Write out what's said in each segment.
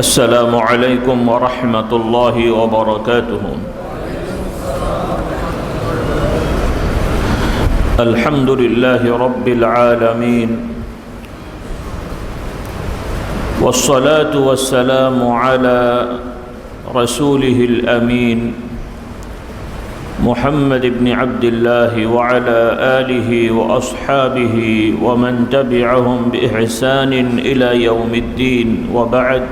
السلام عليكم ورحمة الله وبركاته. الحمد لله رب العالمين. والصلاة والسلام على رسوله الأمين محمد بن عبد الله وعلى آله وأصحابه ومن تبعهم بإحسان إلى يوم الدين. وبعد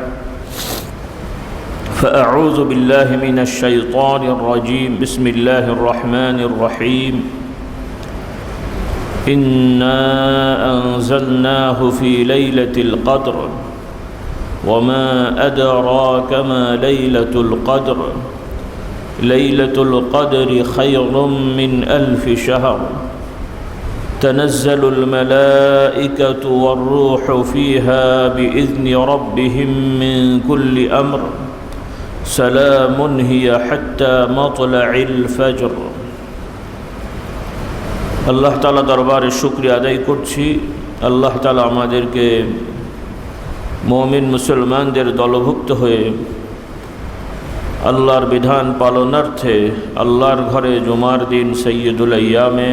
فأعوذ بالله من الشيطان الرجيم. بسم الله الرحمن الرحيم. إنا أنزلناه في ليلة القدر وما أدراك ما ليلة القدر. ليلة القدر خير من ألف شهر. تنزل الملائكة والروح فيها بإذن ربهم من كل أمر. سلام هي حتى مطلع الفجر আল্লাহ তালা দরবারে শুক্রিয়া আদায় করছি আল্লাহ তালা আমাদেরকে মমিন মুসলমানদের দলভুক্ত হয়ে আল্লাহর বিধান পালনার্থে আল্লাহর ঘরে জুমার দিন সৈয়দুল ইয়ামে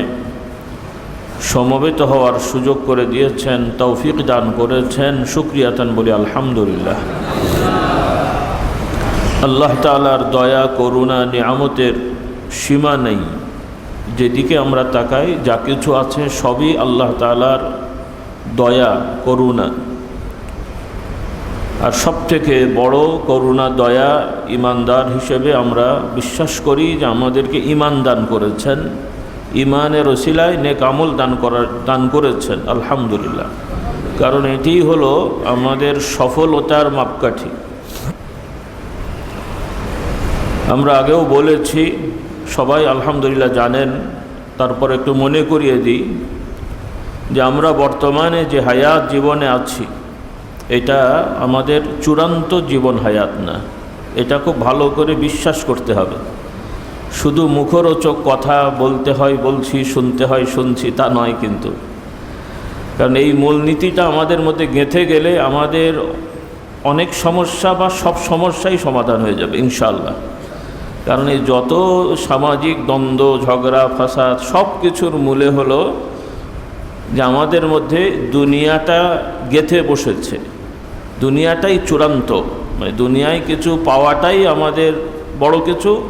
সমবেত হওয়ার সুযোগ করে দিয়েছেন তৌফিক দান করেছেন সুক্রিয়াতান বলি আলহামদুলিল্লাহ আল্লাহ তালার দয়া, করুণা, নিয়ামতের সীমা নেই। যেদিকে আমরা তাকাই, যা কিছু আছে সবই আল্লাহ তালার দয়া, করুণা। আর সব থেকে বড় করুণা, দয়া ইমানদার হিসেবে আমরা বিশ্বাস করি যে আমাদেরকে ইমান দান করেছেন। ইমানের ওসিলায় নেক আমল দান করার, দান করেছেন, আলহামদুলিল্লাহ। কারণ এটি হলো আমাদের সফলতার মাপকাঠি। আমরা আগেও বলেছি, সবাই আলহামদুলিল্লাহ জানেন, তারপর একটু মনে করিয়ে দিই, যে আমরা বর্তমানে যে হায়াত জীবনে আছি, এটা আমাদের চূড়ান্ত জীবন হায়াত না। এটা খুব ভালো করে বিশ্বাস করতে হবে। শুধু মুখরোচক কথা বলতে হয়, বলছি, শুনতে হয়, শুনছি, তা নয় কিন্তু। কারণ এই মূলনীতিটা আমাদের মধ্যে গেঁথে গেলে আমাদের অনেক সমস্যা বা সব সমস্যাই সমাধান হয়ে যাবে ইনশাল্লাহ কারণ এই যত সামাজিক দ্বন্দ্ব, ঝগড়া, ফাসাদ সব কিছুর মূলে হলো যে আমাদের মধ্যে দুনিয়াটা গেথে বসেছে। দুনিয়াটাই চূড়ান্ত। মানে দুনিয়ায় কিছু পাওয়াটাই আমাদের বড় কিছু।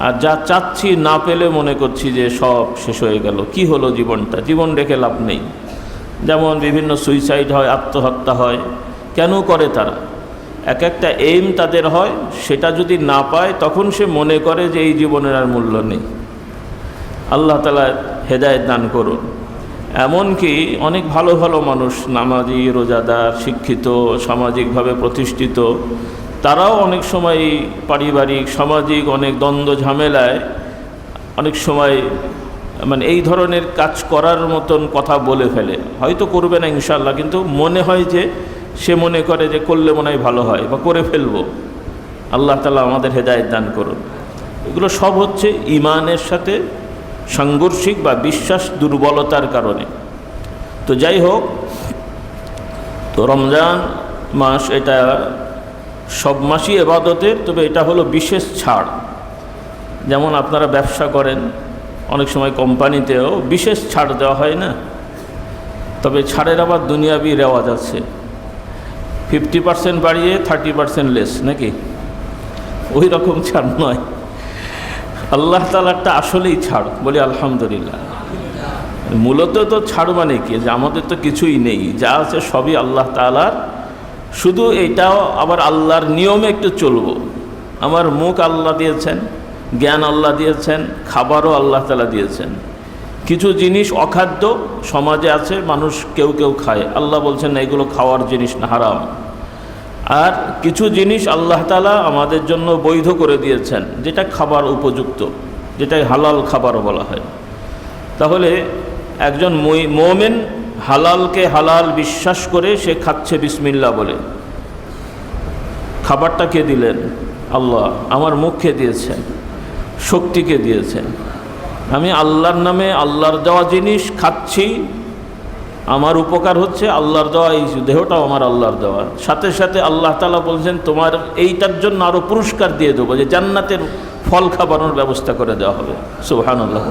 আর যা চাচ্ছি না পেলে মনে করছি যে সব শেষ হয়ে গেল। কি হলো জীবনটা? জীবন রেখে লাভ নেই। যেমন বিভিন্ন সুইসাইড হয়, আত্মহত্যা হয়। কেন করে তারা? এক একটা এইম তাদের হয়, সেটা যদি না পায়, তখন সে মনে করে যে এই জীবনের আর মূল্য নেই। আল্লাহ তালা হেদায়ত দান করুন। এমনকি অনেক ভালো ভালো মানুষ, নামাজি, রোজাদার, শিক্ষিত, সামাজিকভাবে প্রতিষ্ঠিত, তারাও অনেক সময় পারিবারিক, সামাজিক অনেক দ্বন্দ্ব, ঝামেলায় অনেক সময় মানে এই ধরনের কাজ করার মতন কথা বলে ফেলে। হয়তো করবে না ইনশাল্লাহ কিন্তু মনে হয় যে সে মনে করে যে করলে মনে হয় ভালো হয়, বা করে ফেলব। আল্লাহ তালা আমাদের হেদায়ত দান করুন। এগুলো সব হচ্ছে ইমানের সাথে সাংঘর্ষিক বা বিশ্বাস দুর্বলতার কারণে। তো যাই হোক, তো রমজান মাস এটা সব মাসই এবাদতের, তবে এটা হলো বিশেষ ছাড়। যেমন আপনারা ব্যবসা করেন, অনেক সময় কোম্পানিতেও বিশেষ ছাড় দেওয়া হয় না, তবে ছাড়ের আবার দুনিয়াবি রেওয়াজ আছে। ফিফটি পার্সেন্ট বাড়িয়ে থার্টি পার্সেন্ট লেস নাকি? ওই রকম ছাড় নয়। আল্লাহ তালারটা আসলেই ছাড়, বলি আলহামদুলিল্লাহ। মূলত তো ছাড় মানে কি? যে আমাদের তো কিছুই নেই, যা আছে সবই আল্লাহ তালার শুধু এটাও আবার আল্লাহর নিয়মে একটু চলবো। আমার মুখ আল্লাহ দিয়েছেন, জ্ঞান আল্লাহ দিয়েছেন, খাবারও আল্লাহ তালা দিয়েছেন। কিছু জিনিস অখাদ্য সমাজে আছে, মানুষ কেউ কেউ খায়। আল্লাহ বলছেন, না, এগুলো খাওয়ার জিনিস না, হারাম। আর কিছু জিনিস আল্লাহ তালা আমাদের জন্য বৈধ করে দিয়েছেন, যেটা খাবার উপযুক্ত যেটাই হালাল খাবার বলা হয়। তাহলে একজন মোমেন হালালকে হালাল বিশ্বাস করে সে খাচ্ছে বিসমিল্লা বলে। খাবারটা কে দিলেন? আল্লাহ। আমার মুখকে দিয়েছেন? শক্তিকে দিয়েছেন? আমি আল্লাহর নামে আল্লাহর দেওয়া জিনিস খাচ্ছি। আমার উপকার হচ্ছে আল্লাহর দেওয়া, এই দেহটাও আমার আল্লাহর দেওয়া। সাথে সাথে আল্লাহ তালা বলছেন, তোমার এইটার জন্য আরও পুরস্কার দিয়ে দেবো যে জান্নাতের ফল খাবানোর ব্যবস্থা করে দেওয়া হবে। সুহান আল্লাহ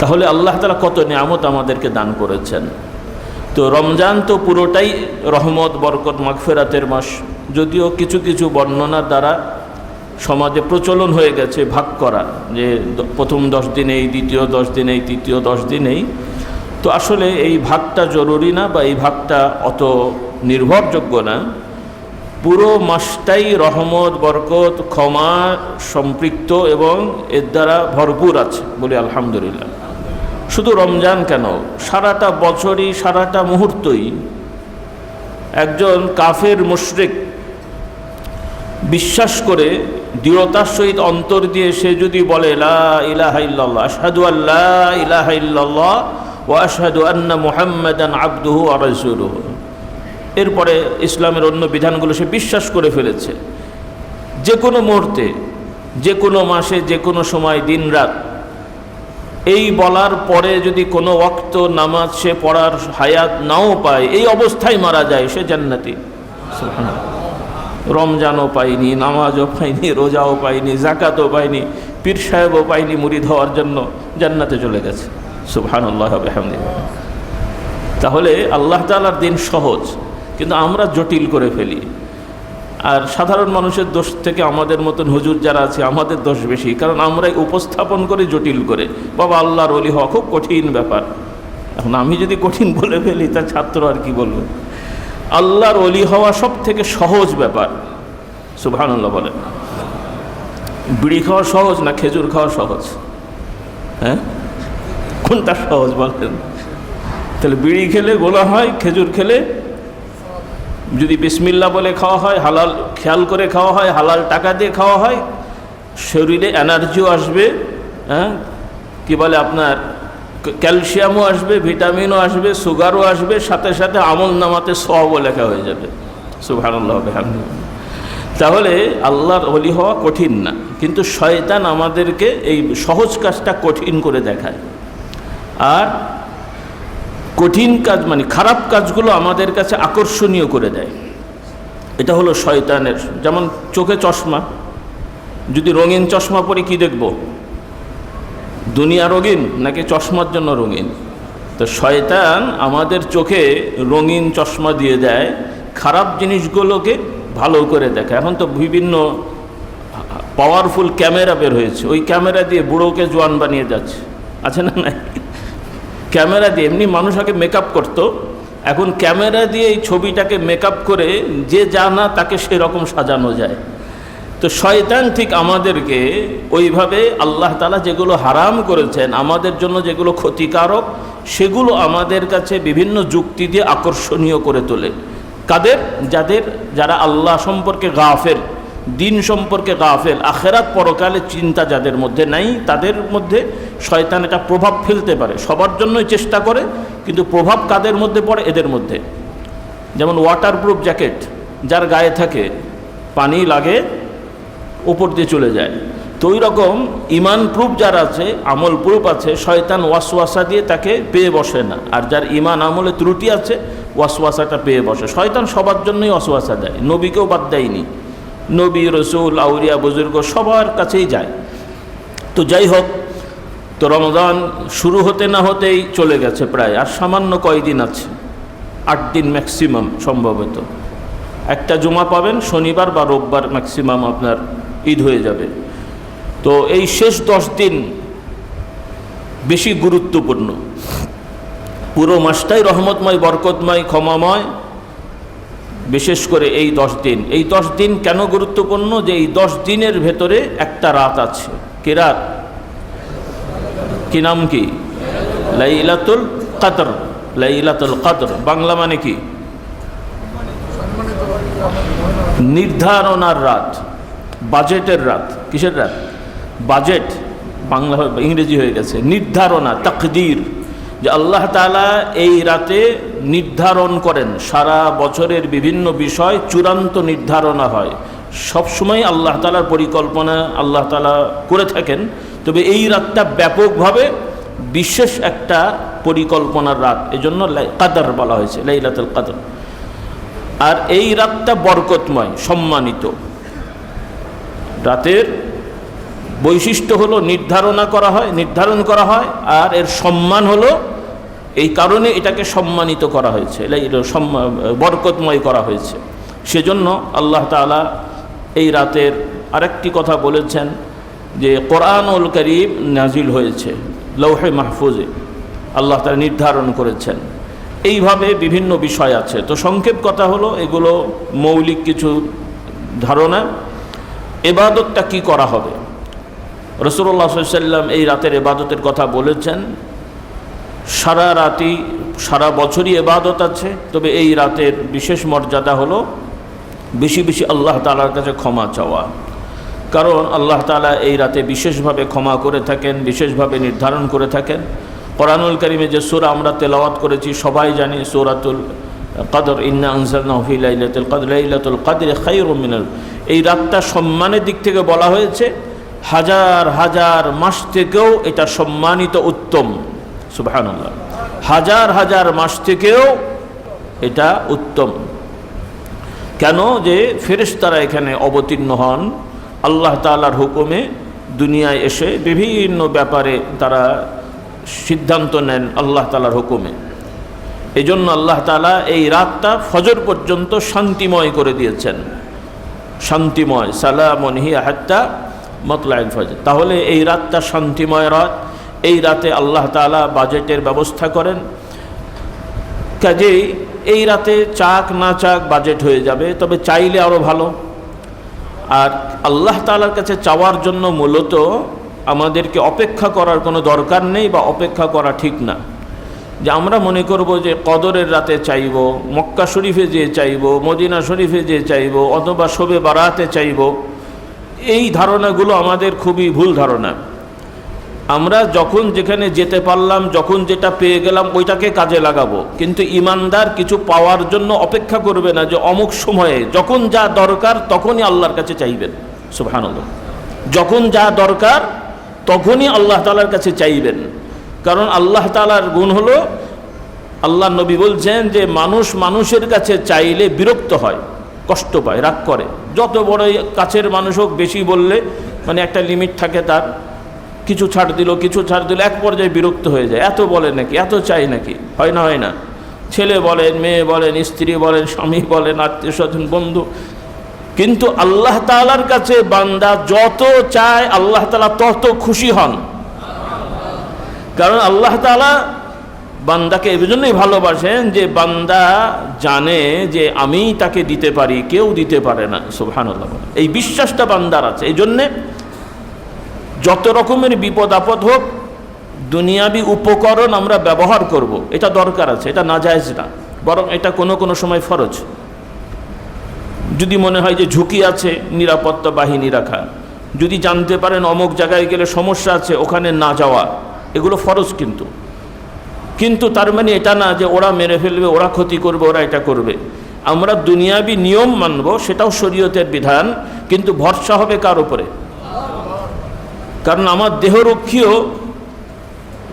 তাহলে আল্লাহ তালা কত নিয়ামত আমাদেরকে দান করেছেন। তো রমজান তো পুরোটাই রহমত, বরকত, মাগফেরাতের মাস। যদিও কিছু কিছু বর্ণনার দ্বারা সমাজে প্রচলন হয়ে গেছে, ভাগ করা, যে প্রথম দশ দিনেই, দ্বিতীয় দশ দিনেই, তৃতীয় দশ দিনেই। তো আসলে এই ভাগটা জরুরি না বা এই ভাগটা অত নির্ভরযোগ্য না। পুরো মাসটাই রহমত, বরকত, ক্ষমা সম্পৃক্ত এবং এর দ্বারা ভরপুর আছে বলি আলহামদুলিল্লাহ। শুধু রমজান কেন? সারাটা বছরই, সারাটা মুহূর্তই একজন কাফের মুশরিক বিশ্বাস করে দৃঢ়তার সহিত অন্তর দিয়ে সে যদি বলে, লা আশহাদু আল্লাহ ইলাহা ও আশহাদু আন্না মুহাম্মাদান আবদুহু ওয়া এরপরে ইসলামের অন্য বিধানগুলো সে বিশ্বাস করে ফেলেছে। যে কোনো মুহূর্তে যে কোনো মাসে যে কোনো সময় দিন রাত এই বলার পরে যদি কোনো ওয়াক্ত নামাজ সে পড়ার হায়াত নাও পায়, এই অবস্থায় মারা যায়, সে জান্নাতি। রমজানও পাইনি, নামাজও পাইনি, রোজাও পাইনি, জাকাতও পাইনি, পীর সাহেবও পাইনি মুড়ি হওয়ার জন্য জান্নাতে চলে গেছে। সুবহানাল্লাহ আলহামদুলিল্লাহ তাহলে আল্লাহ তালার দিন সহজ, কিন্তু আমরা জটিল করে ফেলি। আর সাধারণ মানুষের দোষ থেকে আমাদের মতন হুজুর যারা আছে, আমাদের দোষ বেশি, কারণ আমরাই উপস্থাপন করে জটিল করে। বাবা আল্লাহর অলি হওয়া খুব কঠিন ব্যাপার। এখন আমি যদি কঠিন বলে ফেলি, তা ছাত্র আর কি বলবে? আল্লাহর অলি হওয়া সব থেকে সহজ ব্যাপার। সুবহানাল্লাহ বলেন। বিড়ি খাওয়া সহজ না খেজুর খাওয়া সহজ? হ্যাঁ? কোনটা সহজ বলেন? তাহলে বিড়ি খেলে গোলা হয়, খেজুর খেলে যদি বিসমিল্লা বলে খাওয়া হয়, হালাল খেয়াল করে খাওয়া হয়, হালাল টাকা দিয়ে খাওয়া হয়, শরীরে এনার্জিও আসবে হ্যাঁ? কী বলে আপনার? ক্যালসিয়ামও আসবে, ভিটামিনও আসবে, সুগারও আসবে, সাথে সাথে আমল নামাতে সবও লেখা হয়ে যাবে। সুবহানাল্লাহ তাহলে আল্লাহর অলি হওয়া কঠিন না, কিন্তু শয়তান আমাদেরকে এই সহজ কাজটা কঠিন করে দেখায়। আর কঠিন কাজ মানে খারাপ কাজগুলো আমাদের কাছে আকর্ষণীয় করে দেয়। এটা হলো শয়তানের, যেমন চোখে চশমা, যদি রঙিন চশমা পরে কি দেখব? দুনিয়া রঙিন নাকি চশমার জন্য রঙিন? তো শয়তান আমাদের চোখে রঙিন চশমা দিয়ে দেয়, খারাপ জিনিসগুলোকে ভালো করে দেখে। এখন তো বিভিন্ন পাওয়ারফুল ক্যামেরা বের হয়েছে। ওই ক্যামেরা দিয়ে বুড়োকে জোয়ান বানিয়ে যাচ্ছে। আছে না নাই? ক্যামেরা দিয়ে এমনি মানুষ আগে মেকআপ করতো। এখন ক্যামেরা দিয়ে এই ছবিটাকে মেকআপ করে যে জানা তাকে সেরকম সাজানো যায়। তো শয়তান ঠিক আমাদেরকে ওইভাবে আল্লাহ তালা যেগুলো হারাম করেছেন, আমাদের জন্য যেগুলো ক্ষতিকারক, সেগুলো আমাদের কাছে বিভিন্ন যুক্তি দিয়ে আকর্ষণীয় করে তোলে। কাদের? যাদের, যারা আল্লাহ সম্পর্কে গাফেল দিন সম্পর্কে গাফেল আখেরাত পরকালে চিন্তা যাদের মধ্যে নাই, তাদের মধ্যে শয়তান এটা প্রভাব ফেলতে পারে। সবার জন্যই চেষ্টা করে, কিন্তু প্রভাব কাদের মধ্যে পড়ে? এদের মধ্যে। যেমন ওয়াটারপ্রুফ জ্যাকেট যার গায়ে থাকে, পানি লাগে উপর দিয়ে চলে যায়। তো ওই রকম ইমান প্রুফ যার আছে, আমল প্রুফ আছে, শয়তান ওয়াসওয়াসা দিয়ে তাকে পেয়ে বসে না। আর যার ইমান আমলে ত্রুটি আছে, ওয়াসওয়াসাটা পেয়ে বসে। শয়তান সবার জন্যই ওয়াসওয়াসা দেয়, নবীকেও বাদ দেয়নি। নবী, রসুল আউরিয়া বুজুর্গ সবার কাছেই যায়। তো যাই হোক, তো রমজান শুরু হতে না হতেই চলে গেছে প্রায়, আর সামান্য কয়দিন আছে, আট দিন ম্যাক্সিমাম সম্ভবত। একটা জমা পাবেন, শনিবার বা রোববার ম্যাক্সিমাম আপনার ঈদ হয়ে যাবে। তো এই শেষ দশ দিন বেশি গুরুত্বপূর্ণ। পুরো মাসটাই রহমতময়, বরকতময়, ক্ষমাময়, বিশেষ করে এই দশ দিন। এই দশ দিন কেন গুরুত্বপূর্ণ? যে এই দশ দিনের ভেতরে একটা রাত আছে। কি রাত? কি নাম কি? লাইলাতুল কাদর। লাইলাতুল কাদর। বাংলা মানে কি? নির্ধারণার রাত। বাজেটের রাত, কিসের রাত? বাজেট বাংলা ইংরেজি হয়ে গেছে। নির্ধারণা, তাকদির। যে আল্লাহ তাআলা এই রাতে নির্ধারণ করেন, সারা বছরের বিভিন্ন বিষয় চূড়ান্ত নির্ধারণা হয়। সবসময় আল্লাহ তালার পরিকল্পনা আল্লাহ তালা করে থাকেন। তবে এই রাতটা ব্যাপকভাবে বিশেষ একটা পরিকল্পনার রাত। এজন্য কাদার বলা হয়েছে, লাইলাতুল কাদর। আর এই রাতটা বরকতময়, সম্মানিত। রাতের বৈশিষ্ট্য হলো নির্ধারণা করা হয়, নির্ধারণ করা হয়, আর এর সম্মান হলো এই কারণে এটাকে সম্মানিত করা হয়েছে বরকতময় করা হয়েছে। সেজন্য আল্লাহ তাআলা এই রাতের আরেকটি কথা বলেছেন যে কোরআনুল করিম নাজিল হয়েছে, লৌহে মাহফুজে আল্লাহ তারা নির্ধারণ করেছেন। এইভাবে বিভিন্ন বিষয় আছে। তো সংক্ষেপ কথা হলো, এগুলো মৌলিক কিছু ধারণা। এবাদতটা কি করা হবে? রসুল্লাহ সাল্লাম এই রাতের এবাদতের কথা বলেছেন, সারা রাতি সারা বছরই এবাদত আছে, তবে এই রাতের বিশেষ মর্যাদা হলো বেশি বেশি আল্লাহ তালার কাছে ক্ষমা চাওয়া। কারণ আল্লাহ তালা এই রাতে বিশেষভাবে ক্ষমা করে থাকেন, বিশেষভাবে নির্ধারণ করে থাকেন। কোরআনুল করিমে যে সুরা আমরা তেলাওয়াত করেছি, সবাই জানি সুরাতুল কদর, ইন্না আনসার নহফি লাইলাতুল কদর লাইলাতুল কদর খাইর মিনাল এই রাতটা সম্মানের দিক থেকে বলা হয়েছে, হাজার হাজার মাস থেকেও এটা সম্মানিত উত্তম, সুবহানাল্লাহ। হাজার হাজার মাস থেকেও এটা উত্তম। কেন যে ফেরেশতারা এখানে অবতীর্ণ হন, আল্লাহ তাআলার হুকুমে দুনিয়ায় এসে বিভিন্ন ব্যাপারে তারা সিদ্ধান্ত নেন আল্লাহ তাআলার হুকুমে। এই জন্য আল্লাহ তাআলা এই রাতটা ফজর পর্যন্ত শান্তিময় করে দিয়েছেন। শান্তিময়, সালামন হিয়া হাত্তা মতলাইল ফজর। তাহলে এই রাতটা শান্তিময় রাত। এই রাতে আল্লাহ তাআলা বাজেটের ব্যবস্থা করেন। কাজেই এই রাতে চাক না চাক বাজেট হয়ে যাবে, তবে চাইলে আরও ভালো। আর আল্লাহ তাআলার কাছে চাওয়ার জন্য মূলত আমাদেরকে অপেক্ষা করার কোনো দরকার নেই বা অপেক্ষা করা ঠিক না। যে আমরা মনে করব যে কদরের রাতে চাইব, মক্কা শরীফে যে চাইব, মদিনা শরীফে যে চাইব, অথবা শোবে বারাতে চাইব, এই ধারণাগুলো আমাদের খুবই ভুল ধারণা। আমরা যখন যেখানে যেতে পারলাম, যখন যেটা পেয়ে গেলাম, ওইটাকে কাজে লাগাবো। কিন্তু ইমানদার কিছু পাওয়ার জন্য অপেক্ষা করবে না যে অমুক সময়ে, যখন যা দরকার তখনই আল্লাহর কাছে চাইবেন। সুবহানাল্লাহ। যখন যা দরকার তখনই আল্লাহ তালার কাছে চাইবেন। কারণ আল্লাহ তালার গুণ হলো, আল্লাহ নবী বলছেন যে মানুষ মানুষের কাছে চাইলে বিরক্ত হয়, কষ্ট পায়, রাগ করে। যত বড় কাছের মানুষ হোক, বেশি বললে মানে একটা লিমিট থাকে তার। কিছু ছাড় দিল, কিছু ছাড় দিল, এক পর্যায়ে বিরক্ত হয়ে যায়। এত বলে নাকি, এত চাই নাকি? হয় না হয় না। ছেলে বলেন, মেয়ে বলেন, স্ত্রী বলেন, স্বামী বলেন, আত্মীয় স্বজন, বন্ধু। কিন্তু আল্লাহ তালার কাছে বান্দা যত চায়, আল্লাহ তালা তত খুশি হন। কারণ আল্লাহ তালা বান্দাকে এই জন্যই ভালোবাসেন যে বান্দা জানে যে আমি তাকে দিতে পারি, কেউ দিতে পারে না। সুবহান এই বিশ্বাসটা বান্দার আছে। এই জন্যে যত রকমের বিপদ আপদ হোক, দুনিয়াবি উপকরণ আমরা ব্যবহার করব। এটা দরকার আছে, এটা নাজায়জ না। বরং এটা কোনো কোনো সময় ফরজ। যদি মনে হয় যে ঝুঁকি আছে, নিরাপত্তা বাহিনী রাখা। যদি জানতে পারেন অমুক জায়গায় গেলে সমস্যা আছে, ওখানে না যাওয়া। এগুলো ফরজ কিন্তু। কিন্তু তার মানে এটা না যে ওরা মেরে ফেলবে, ওরা ক্ষতি করবে, ওরা এটা করবে। আমরা দুনিয়াবি নিয়ম মানব, সেটাও শরীয়তের বিধান, কিন্তু ভরসা হবে কার উপরে? কারণ আমার দেহরক্ষীও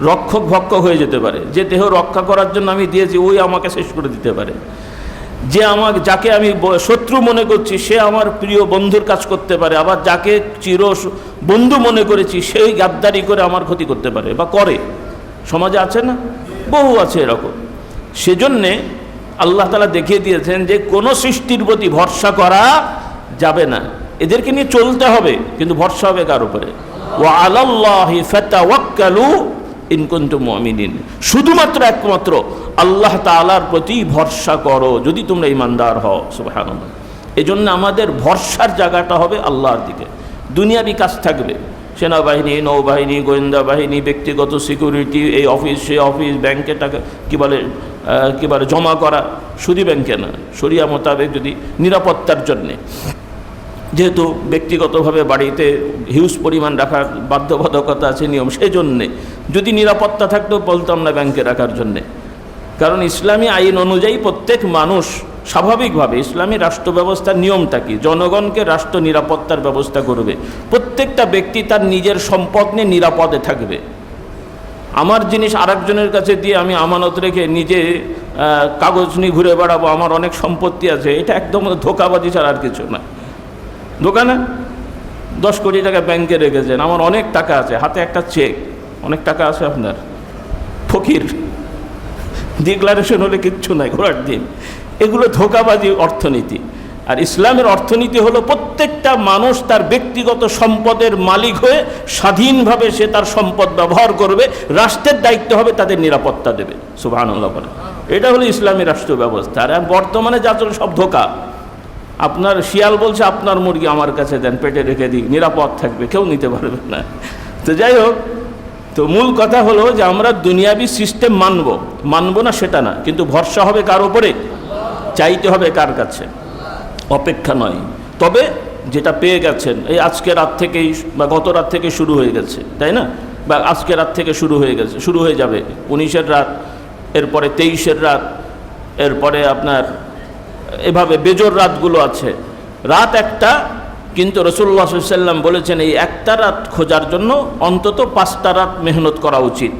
রক্ষক ভক্ষক হয়ে যেতে পারে। যে দেহ রক্ষা করার জন্য আমি দিয়েছি, ওই আমাকে শেষ করে দিতে পারে। যে আমাকে, যাকে আমি শত্রু মনে করছি, সে আমার প্রিয় বন্ধুর কাজ করতে পারে। আবার যাকে চির বন্ধু মনে করেছি, সেই গাদ্দারি করে আমার ক্ষতি করতে পারে বা করে। সমাজে আছে না? বহু আছে এরকম। সেজন্যে আল্লাহ তালা দেখিয়ে দিয়েছেন যে, কোনো সৃষ্টির প্রতি ভরসা করা যাবে না। এদেরকে নিয়ে চলতে হবে, কিন্তু ভরসা হবে কার উপরে? ও আলাল্লাহি ফাতাওয়াক্কালু ইন কুনতুম মুমিনিন। শুধুমাত্র একমাত্র আল্লাহ তালার প্রতি ভরসা করো, যদি তোমরা ইমানদার হও, সুবহানাল্লাহ। এজন্য আমাদের ভরসার জায়গাটা হবে আল্লাহর দিকে। দুনিয়াবি কাজ থাকবে। সেনাবাহিনী, নৌবাহিনী, গোয়েন্দা বাহিনী, ব্যক্তিগত সিকিউরিটি, এই অফিস, সেই অফিস, ব্যাংকে টাকা, কী বলে কী বলে, জমা করা, শুধু ব্যাংকে না সরিয়া মোতাবেক যদি নিরাপত্তার জন্যে। যেহেতু ব্যক্তিগতভাবে বাড়িতে হিউজ পরিমাণ রাখার বাধ্যবাধকতা আছে নিয়ম সেই জন্যে যদি নিরাপত্তা থাকতো, বলতাম না ব্যাংকে রাখার জন্যে। কারণ ইসলামী আইন অনুযায়ী প্রত্যেক মানুষ স্বাভাবিকভাবে ইসলামী রাষ্ট্র ব্যবস্থার নিয়মটা কি? জনগণকে রাষ্ট্র নিরাপত্তার ব্যবস্থা করবে। প্রত্যেকটা ব্যক্তি তার নিজের সম্পদ নিয়ে নিরাপদে থাকবে। আমার জিনিস আরেকজনের কাছে দিয়ে আমি আমানত রেখে নিজে কাগজ নিয়ে ঘুরে বেড়াবো, আমার অনেক সম্পত্তি আছে, এটা একদম ধোকাবাজি ছাড়া আর কিছু না। দোকানে দশ কোটি টাকা ব্যাংকে রেখেছেন। আমার অনেক টাকা আছে, হাতে একটা চেক অনেক টাকা আছে আপনার। ফকির ডিক্লারেশন হলে কিচ্ছু নাই ঘোরার দিন এগুলো ধোকাবাজি অর্থনীতি। আর ইসলামের অর্থনীতি হলো প্রত্যেকটা মানুষ তার ব্যক্তিগত সম্পদের মালিক হয়ে স্বাধীনভাবে সে তার সম্পদ ব্যবহার করবে, রাষ্ট্রের দায়িত্ব হবে, তাদের নিরাপত্তা দেবে। বলে। এটা হলো ইসলামী রাষ্ট্র ব্যবস্থা আর বর্তমানে যা সব ধোকা। আপনার শিয়াল বলছে, আপনার মুরগি আমার কাছে দেন, পেটে রেখে দিই, নিরাপদ থাকবে, কেউ নিতে পারবে না। তো যাই হোক, তো মূল কথা হলো যে আমরা দুনিয়াবি সিস্টেম মানব। মানব না সেটা না, কিন্তু ভরসা হবে কার ওপরে চাইতে হবে কার কাছে? অপেক্ষা নয়। তবে যেটা পেয়ে গেছেন, এই আজকে রাত থেকেই বা গত রাত থেকে শুরু হয়ে গেছে, তাই না? বা আজকে রাত থেকে শুরু হয়ে গেছে, শুরু হয়ে যাবে। উনিশের রাত, এরপরে তেইশের রাত, এরপরে আপনার এভাবে বেজোর রাতগুলো আছে। রাত একটা, কিন্তু রসুল্লাহ সাল্লাম বলেছেন, এই একটা রাত খোঁজার জন্য অন্তত পাঁচটা রাত মেহনত করা উচিত।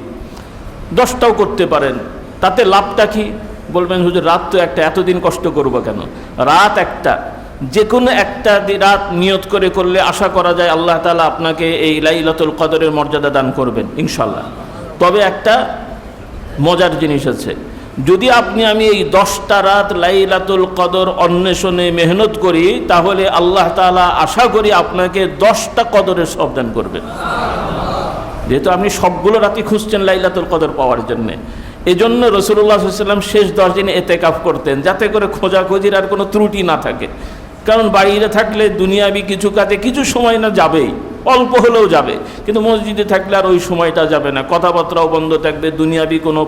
দশটাও করতে পারেন। তাতে লাভটা কি? বলবেন, হুজুর, রাত তো একটা, এতদিন কষ্ট করব কেন? রাত একটা যে কোনো একটা রাত নিয়ত করে করলে আশা করা যায় আল্লাহ তালা আপনাকে এই লাইলাতুল কদরের মর্যাদা দান করবেন ইনশাল্লাহ তবে একটা মজার জিনিস আছে। যদি আপনি আমি এই দশটা রাত লাইলাতুল কদর অন্বেষণে মেহনত করি, তাহলে আল্লাহ তাআলা আশা করি আপনাকে দশটা কদরের সব দান করবেন যেহেতু আপনি সবগুলো রাতি খুঁজছেন লাইলাতুল কদর পাওয়ার জন্যে। এই জন্য রসুল্লাহ সাল্লাম শেষ দশ দিনে এতে কাফ করতেন, যাতে করে খোঁজাখুঁজির আর কোনো ত্রুটি না থাকে। কারণ বাড়িতে থাকলে দুনিয়াবি কিছু কাজে কিছু সময় না যাবেই। অল্প হলেও যাবে। কিন্তু মসজিদে থাকলে আর ওই সময়টা যাবে না। কথাবার্তাও বন্ধ থাকবে, দুনিয়াবি কোনো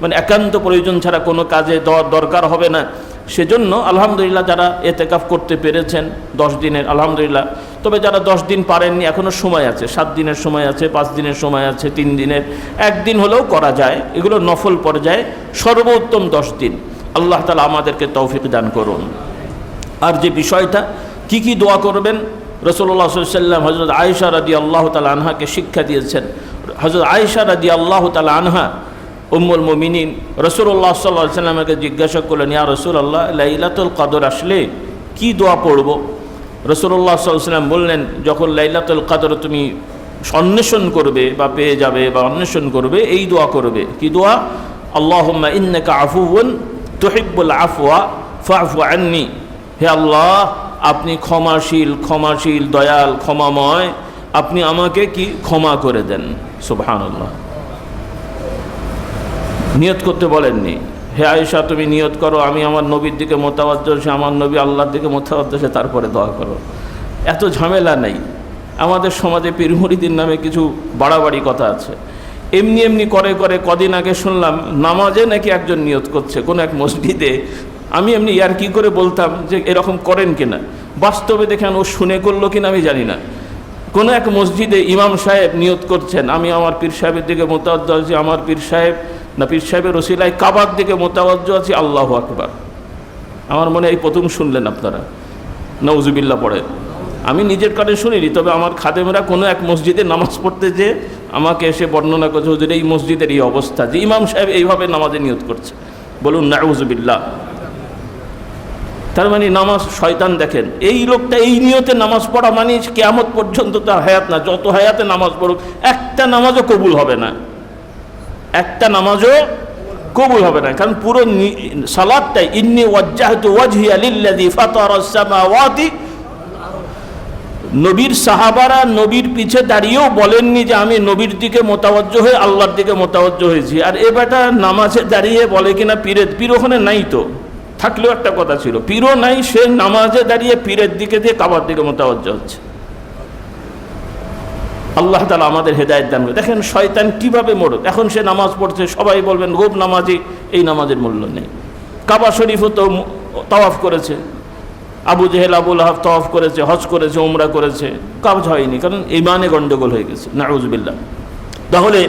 মানে একান্ত প্রয়োজন ছাড়া কোনো কাজে দরকার হবে না। সেজন্য আলহামদুলিল্লাহ যারা এতেকাফ করতে পেরেছেন, দশ দিনের, আলহামদুলিল্লাহ। তবে যারা দশ দিন পারেননি এখনও সময় আছে। সাত দিনের সময় আছে, পাঁচ দিনের সময় আছে, তিন দিনের। একদিন হলেও করা যায়। এগুলো নফল পর্যায়ে সর্বোত্তম দশ দিন। আল্লাহ তালা আমাদেরকে তৌফিক দান করুন। আর যে বিষয়টা, কি কি দোয়া করবেন? রসুল্লাহ সাল্লাম হজরত আয়েশা রাদি আল্লাহ তালা আনহাকে শিক্ষা দিয়েছেন। হজরত আয়েশা রাদি আল্লাহ তালা আনহা উম্মুল মুমিনিন রসুল্লাহ সাল্লাহ সাল্লামকে জিজ্ঞাসা করলেন, ইয়া রসুল আল্লাহ লাইলাতুল কদর আসলে কি দোয়া পড়ব? রসুল্লাহ সাল্লাম বললেন, যখন লাইলাতুল কদর তুমি অন্বেষণ করবে বা পেয়ে যাবে বা অন্বেষণ করবে, এই দোয়া করবে। কি দোয়া? আল্লাহ ইন্নাকা আফুন তুহিব্বুল আফওয়া ফাফু আন্নি। হে আল্লাহ আপনি ক্ষমাশীল ক্ষমাশীল, দয়াল, ক্ষমাময়, আপনি আমাকে কি ক্ষমা করে দেন? সুবহানাল্লাহ। নিয়ত করতে বলেননি। হে আয়েশা, তুমি নিয়ত করো, আমি আমার নবীর দিকে মোতাবজ্জ সে আমার নবী আল্লাহর দিকে মোতাবজ্জ সে তারপরে দোয়া করো। এত ঝামেলা নেই। আমাদের সমাজে পীরমরিদিন নামে কিছু বাড়াবাড়ি কথা আছে। এমনি এমনি করে করে কদিন আগে শুনলাম, নামাজে নাকি একজন নিয়ত করছে, কোনো এক মসজিদে আমি এমনি ইয়ার কি করে বলতাম যে এরকম করেন কিনা? বাস্তবে দেখেন ও শুনে করল কিনা আমি জানি না। কোনো এক মসজিদে ইমাম সাহেব নিয়ত করছেন, আমি আমার পীর সাহেবের দিকে মোতাবজ্জ আছি, আমার পীর সাহেব, না পীর সাহেবের রসিলায় কাবার দিকে মোতাবজ্জ আছি, আল্লাহ আকবার। আমার মনে এই প্রথম শুনলেন আপনারা। নওজুবিল্লা পড়ে। আমি নিজের কানে শুনিনি, তবে আমার খাদেমেরা কোনো এক মসজিদে নামাজ পড়তে যে আমাকে এসে বর্ণনা করছে, হুজুর, এই মসজিদের এই অবস্থা। যে ইমাম সাহেব এইভাবে নামাজে নিয়ত করছে। বলুন, নাউজুবিল্লাহ। তার মানে নামাজ শয়তান দেখেন। এই লোকটা এই নিয়তে নামাজ পড়া মানে কেয়ামত পর্যন্ত তার হায়াত না, যত হায়াতে নামাজ পড়ুক, একটা নামাজও কবুল হবে না। একটা নামাজও কবুল হবে না। কারণ পুরো সালাদটাই, ইন্নি ওয়াজ্জাহতু ওয়াজহিয়া লিল্লাযী ফাতারাস সামাওয়াতি নবীর সাহাবারা নবীর পিছে দাঁড়িয়েও বলেননি যে আমি নবীর দিকে মোতাবজ্জ হয়ে আল্লাহর দিকে মোতাবজ্জ হয়েছি। আর এ বেটা নামাজে দাঁড়িয়ে বলে কিনা পীরের, পীর ওখানে নাই তো। থাকলেও একটা কথা ছিল, পীরও নাই, সে নামাজে দাঁড়িয়ে পীরের দিকে দিয়ে কাবার দিকে মোতাবজ্জ হচ্ছে। আল্লাহ তালা আমাদের হেদায়ত দান করে। দেখেন শয়তান কীভাবে মোড়ক এখন সে নামাজ পড়ছে, সবাই বলবেন, গোপ নামাজি, এই নামাজের মূল্য নেই। কাবা শরীফও তো তওয়াফ করেছে। আবু জেহেল আবুল আহাব তওয়াফ করেছে, হজ করেছে, উমরা করেছে। কাজ হয়নি, কারণ ইমানে গণ্ডগোল হয়ে গেছে। নাউজবিল্লা তাহলে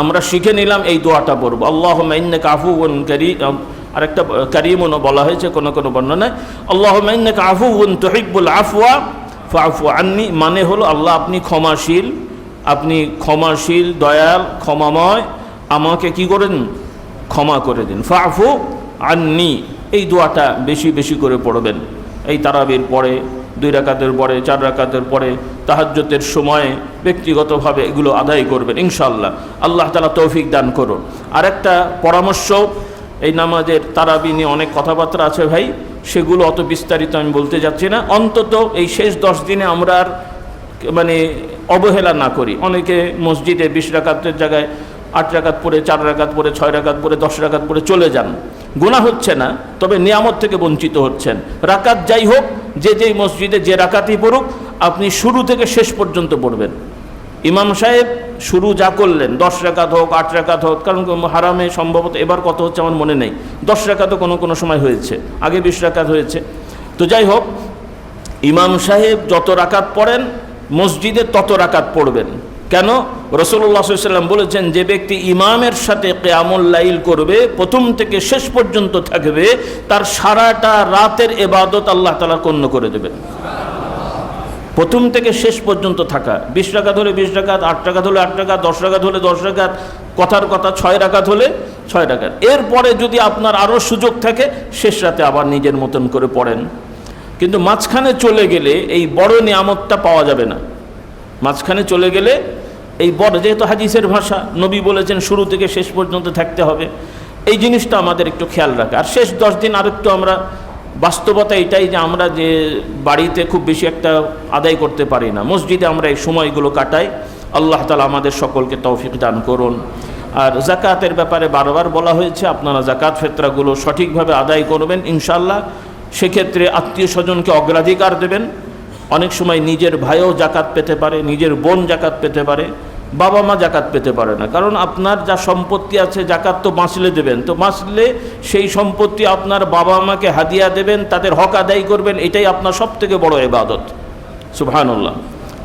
আমরা শিখে নিলাম এই দোয়াটা পড়ব। আল্লাহ মাইন্নাকা আফুন কারি আরেকটা কারিমনও বলা হয়েছে কোনো কোনো বর্ণনায়। আল্লাহ মাইন্নাকা আফুন তহিব্বুল আফওয়া ফাফু আন্নি মানে হলো আল্লাহ আপনি ক্ষমাশীল আপনি ক্ষমাশীল, দয়াল, ক্ষমাময়, আমাকে কি করেন? ক্ষমা করে দিন। ফাফু আননি, এই দোয়াটা বেশি বেশি করে পড়বেন। এই তারাবির পরে, দুই রাকাতের পরে, চার রাকাতের পরে তাহাজ্যতের সময়ে ব্যক্তিগতভাবে এগুলো আদায় করবেন ইনশাল্লাহ আল্লাহ তালা তৌফিক দান করুন। আরেকটা পরামর্শ এই নামাজের তারাবি নিয়ে অনেক কথাবার্তা আছে ভাই, সেগুলো অত বিস্তারিত আমি বলতে যাচ্ছি না। অন্তত এই শেষ দশ দিনে আমরা আর মানে অবহেলা না করি। অনেকে মসজিদে বিশ রাকাতের জায়গায় আট রাকাত পরে চার রাকাত পরে ছয় রাকাত পরে দশ রাকাত পরে চলে যান। গুণা হচ্ছে না, তবে নিয়ামত থেকে বঞ্চিত হচ্ছেন। রাকাত যাই হোক, যে যেই মসজিদে যে রাকাতই পড়ুক, আপনি শুরু থেকে শেষ পর্যন্ত পড়বেন। ইমাম সাহেব শুরু যা করলেন, দশ রাকাত হোক, আট রাকাত হোক, কারণ হারামে সম্ভবত এবার কত হচ্ছে আমার মনে নেই। দশ রাকাতও কোনো কোনো সময় হয়েছে, আগে বিশ রাকাত হয়েছে। তো যাই হোক, ইমাম সাহেব যত রাকাত পড়েন, মসজিদে তত রাকাত পড়বেন। কেন? রসুল্লাহ সাল্লাম বলেছেন, যে ব্যক্তি ইমামের সাথে কেয়ামুল লাইল করবে, প্রথম থেকে শেষ পর্যন্ত থাকবে, তার সারাটা রাতের এবাদত আল্লাহ তালা কন্য করে দেবেন। প্রথম থেকে শেষ পর্যন্ত থাকা। বিশ টাকাত হলে বিশ টাকাত আট টাকাত হলে আট টাকা দশ টাকাত হলে দশ টাকাত কথার কথা ছয় টাকাত হলে ছয় টাকাত এরপরে যদি আপনার আরও সুযোগ থাকে, শেষ রাতে আবার নিজের মতন করে পড়েন। কিন্তু মাঝখানে চলে গেলে এই বড় নিয়ামতটা পাওয়া যাবে না। মাঝখানে চলে গেলে এই বড়, যেহেতু হাদিসের ভাষা, নবী বলেছেন শুরু থেকে শেষ পর্যন্ত থাকতে হবে। এই জিনিসটা আমাদের একটু খেয়াল রাখা। আর শেষ দশ দিন আর একটু আমরা বাস্তবতা এটাই যে আমরা যে বাড়িতে খুব বেশি একটা আদায় করতে পারি না। মসজিদে আমরা এই সময়গুলো কাটাই। আল্লাহ তালা আমাদের সকলকে তৌফিক দান করুন। আর জাকাতের ব্যাপারে বারবার বলা হয়েছে, আপনারা জাকাত ফেতরাগুলো সঠিকভাবে আদায় করবেন ইনশাল্লাহ সেক্ষেত্রে আত্মীয় স্বজনকে অগ্রাধিকার দেবেন। অনেক সময় নিজের ভাইও জাকাত পেতে পারে, নিজের বোন জাকাত পেতে পারে। বাবা মা জাকাত পেতে পারে না। কারণ আপনার যা সম্পত্তি আছে, জাকাত তো বাঁচলে দেবেন। তো বাঁচলে সেই সম্পত্তি আপনার বাবা মাকে হাদিয়া দেবেন, তাদের হক আদায় করবেন, এটাই আপনার সব থেকে বড় এবাদত সুবহানুল্লাহ।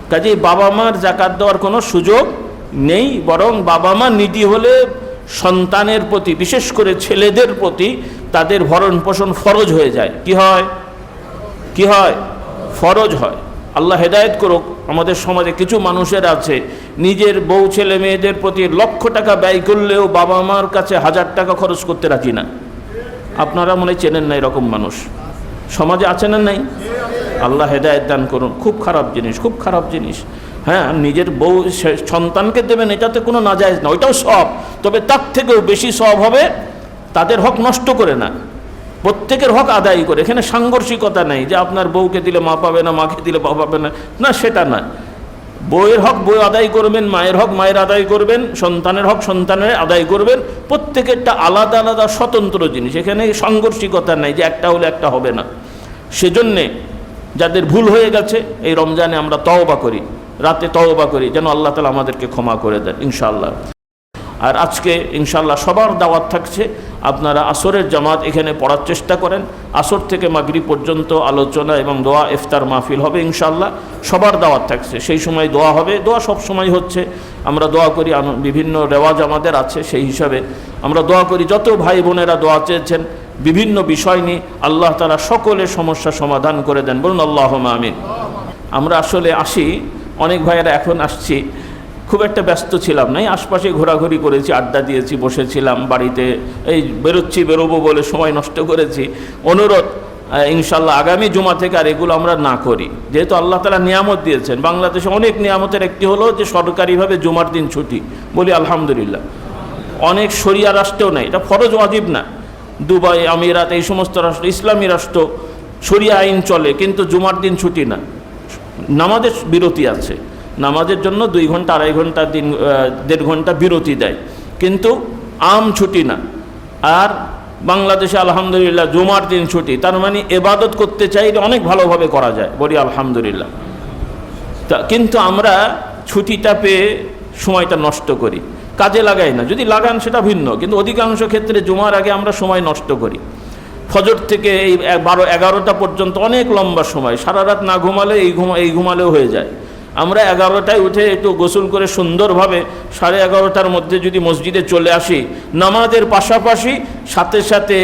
কাজেই বাবা মার জাকাত দেওয়ার কোনো সুযোগ নেই, বরং বাবা মা নিধি হলে সন্তানের প্রতি, বিশেষ করে ছেলেদের প্রতি তাদের ভরণ পোষণ ফরজ হয়ে যায়। কি হয়? কি হয়? ফরজ হয়। আল্লাহ হেদায়েত করুক। আমাদের সমাজে কিছু মানুষের আছে, নিজের বউ ছেলে মেয়েদের প্রতি লক্ষ টাকা ব্যয় করলেও বাবা মার কাছে হাজার টাকা খরচ করতে রাখি না। আপনারা মনে চেনেন না এরকম মানুষ। সমাজে আছেন না নাই? আল্লাহ হেদায়েত দান করুন, খুব খারাপ জিনিস, খুব খারাপ জিনিস। হ্যাঁ নিজের বউ সন্তানকে দেবেন, এটাতে কোনো নাজায়জ না, ওইটাও সব। তবে তার থেকেও বেশি সব হবে, তাদের হক নষ্ট করে না। প্রত্যেকের হক আদায় করে। এখানে সাংঘর্ষিকতা নেই যে আপনার বউকে দিলে মা পাবে না, মাকে দিলে বা পাবে না। না, সেটা না। বউয়ের হক বই আদায় করবেন, মায়ের হক মায়ের আদায় করবেন, সন্তানের হক সন্তানের আদায় করবেন। প্রত্যেকেরটা আলাদা আলাদা স্বতন্ত্র জিনিস। এখানে সাংঘর্ষিকতা নেই যে একটা হলে একটা হবে না। সেজন্যে যাদের ভুল হয়ে গেছে, এই রমজানে আমরা তওবা করি। রাতে তওবা করি, যেন আল্লাহ তালা আমাদেরকে ক্ষমা করে দেন, ইনশাআল্লাহ। আর আজকে ইনশাল্লাহ সবার দাওয়াত থাকছে, আপনারা আসরের জামাত এখানে পড়ার চেষ্টা করেন। আসর থেকে মাগরি পর্যন্ত আলোচনা এবং দোয়া, ইফতার মাহফিল হবে ইনশাল্লাহ সবার দাওয়াত থাকছে। সেই সময় দোয়া হবে, দোয়া সব সময় হচ্ছে। আমরা দোয়া করি বিভিন্ন রেওয়াজ আমাদের আছে সেই হিসাবে। আমরা দোয়া করি, যত ভাই বোনেরা দোয়া চেয়েছেন, বিভিন্ন বিষয় নিয়ে আল্লাহ তারা সকলের সমস্যা সমাধান করে দেন। বলুন আল্লাহ আমিন। আমরা আসলে আসি, অনেক ভাইয়েরা এখন আসছি। খুব একটা ব্যস্ত ছিলাম না আশপাশে ঘোরাঘুরি করেছি, আড্ডা দিয়েছি, বসেছিলাম, বাড়িতে, এই বেরোচ্ছি, বেরোবো বলে সময় নষ্ট করেছি। অনুরোধ ইনশাল্লাহ আগামী জুমা থেকে আর এগুলো আমরা না করি। যেহেতু আল্লাহ তালা নিয়ামত দিয়েছেন, বাংলাদেশে অনেক নিয়ামতের একটি হলো যে সরকারিভাবে জুমার দিন ছুটি। বলি আলহামদুলিল্লাহ। অনেক শরিয়া রাষ্ট্রেও নেই, এটা ফরজ ওয়াজিব না। দুবাই, আমিরাত, এই সমস্ত রাষ্ট্র, ইসলামী রাষ্ট্র, শরিয়া আইন চলে, কিন্তু জুমার দিন ছুটি না। নামাজের বিরতি আছে। নামাজের জন্য দুই ঘণ্টা, আড়াই ঘণ্টা দিন দেড় ঘণ্টা বিরতি দেয়। কিন্তু আম ছুটি না। আর বাংলাদেশে আলহামদুলিল্লাহ জুমার দিন ছুটি। তার মানে এবাদত করতে চাইলে অনেক ভালোভাবে করা যায়। বলি আলহামদুলিল্লাহ। তা কিন্তু আমরা ছুটিটা পেয়ে সময়টা নষ্ট করি। কাজে লাগাই না। যদি লাগান সেটা ভিন্ন। কিন্তু অধিকাংশ ক্ষেত্রে জুমার আগে আমরা সময় নষ্ট করি। ফজর থেকে এই বারো এগারোটা পর্যন্ত অনেক লম্বা সময়। সারা রাত না ঘুমালে এই ঘুমা, এই ঘুমালেও হয়ে যায়। আমরা এগারোটায় উঠে একটু গোসল করে সুন্দরভাবে সাড়ে এগারোটার মধ্যে যদি মসজিদে চলে আসি, নামাজের পাশাপাশি সাথে সাথে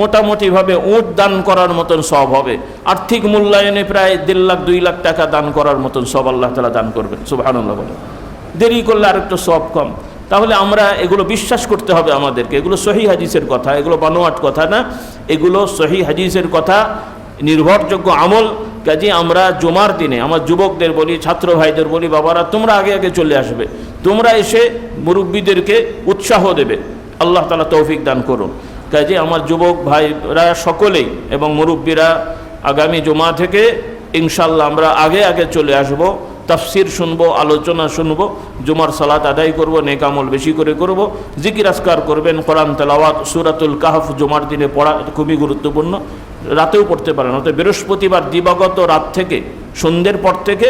মোটামুটিভাবে উট দান করার মতন সব হবে। আর্থিক মূল্যায়নে প্রায় দেড় লাখ, দুই লাখ টাকা দান করার মতন সব আল্লাহ তালা দান করবেন সুবাহান্লাহ বলে দেরি করলে আরেকটু সব কম। তাহলে আমরা এগুলো বিশ্বাস করতে হবে আমাদেরকে। এগুলো সহি হাদিসের কথা, এগুলো বানোয়াট কথা না। এগুলো সহি হাদিসের কথা, নির্ভরযোগ্য আমল। কাজে আমরা জুমার দিনে, আমার যুবকদের বলি, ছাত্র ভাইদের বলি, বাবারা, তোমরা আগে আগে চলে আসবে। তোমরা এসে মুরব্বীদেরকে উৎসাহ দেবে। আল্লাহ তালা তৌফিক দান করুন। কাজে আমার যুবক ভাইরা সকলেই এবং মুরব্বীরা আগামী জমা থেকে ইনশাল্লাহ আমরা আগে আগে চলে আসব, তাফসির শুনব, আলোচনা শুনব, জুমার সালাত আদায় করব নেকামল বেশি করে করব, জিকির আসকার করবেন, কোরআন তেলাওয়াত, সুরাতুল কাহফ জুমার দিনে পড়া খুবই গুরুত্বপূর্ণ। রাতেও পড়তে পারেন অর্থাৎ বৃহস্পতিবার দিবাগত রাত থেকে, সন্ধ্যের পর থেকে,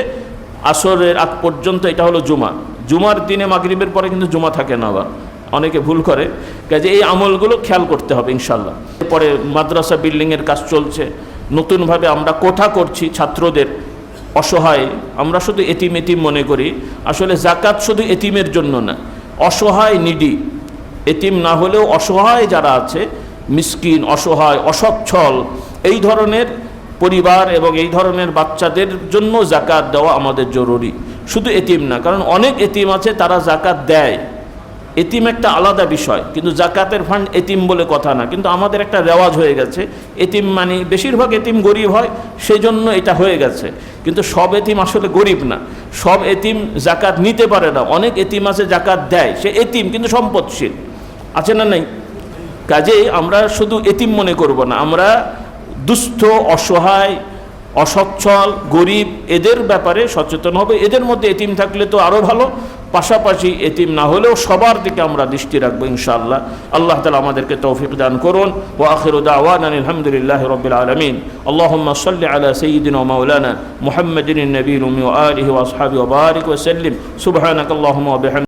আসরের আগ পর্যন্ত এটা হলো জুমা। জুমার দিনে মাগরিবের পরে কিন্তু জুমা থাকে না আবার অনেকে ভুল করে। কাজে এই আমলগুলো খেয়াল করতে হবে ইনশাল্লাহ পরে মাদ্রাসা বিল্ডিংয়ের কাজ চলছে। নতুনভাবে আমরা কোঠা করছি ছাত্রদের অসহায়। আমরা শুধু এতিম এতিম মনে করি। আসলে জাকাত শুধু এতিমের জন্য না, অসহায়, নিডি। এতিম না হলেও অসহায় যারা আছে মিসকিন, অসহায়, অসচ্ছল, এই ধরনের পরিবার এবং এই ধরনের বাচ্চাদের জন্য জাকাত দেওয়া আমাদের জরুরি। শুধু এতিম না, কারণ অনেক এতিম আছে, তারা জাকাত দেয়। এতিম একটা আলাদা বিষয়, কিন্তু জাকাতের ফান্ড এতিম বলে কথা না। কিন্তু আমাদের একটা রেওয়াজ হয়ে গেছে, এতিম মানে বেশিরভাগ এতিম গরিব হয় সেই জন্য এটা হয়ে গেছে। কিন্তু সব এতিম আসলে গরিব না। সব এতিম জাকাত নিতে পারে না। অনেক এতিম আছে জাকাত দেয়, সে এতিম, কিন্তু সম্পদশীল। আছে না নেই? কাজেই আমরা শুধু এতিম মনে করব না, আমরা দুস্থ, অসহায়, অসচ্ছল, গরিব এদের ব্যাপারে সচেতন হবে। এদের মধ্যে এতিম থাকলে তো আরও ভালো, পাশাপাশি এতিম না হলেও সবার দিকে আমরা দৃষ্টি রাখব ইনশাআল্লাহ। আল্লাহ তালা আমাদেরকে তৌফিক দান করুন। ও আখির দাওয়ান আলহামদুলিল্লাহ রবিল আলমিন। আল্লাহম্মা সাল্লি আলা সঈদিন ও মৌলানা মুহাম্মদিন নবীর উমি ও আলিহি ওয়াসহাবি ওবারিক আল্লাহুম্মা ওয়া বিহামদিক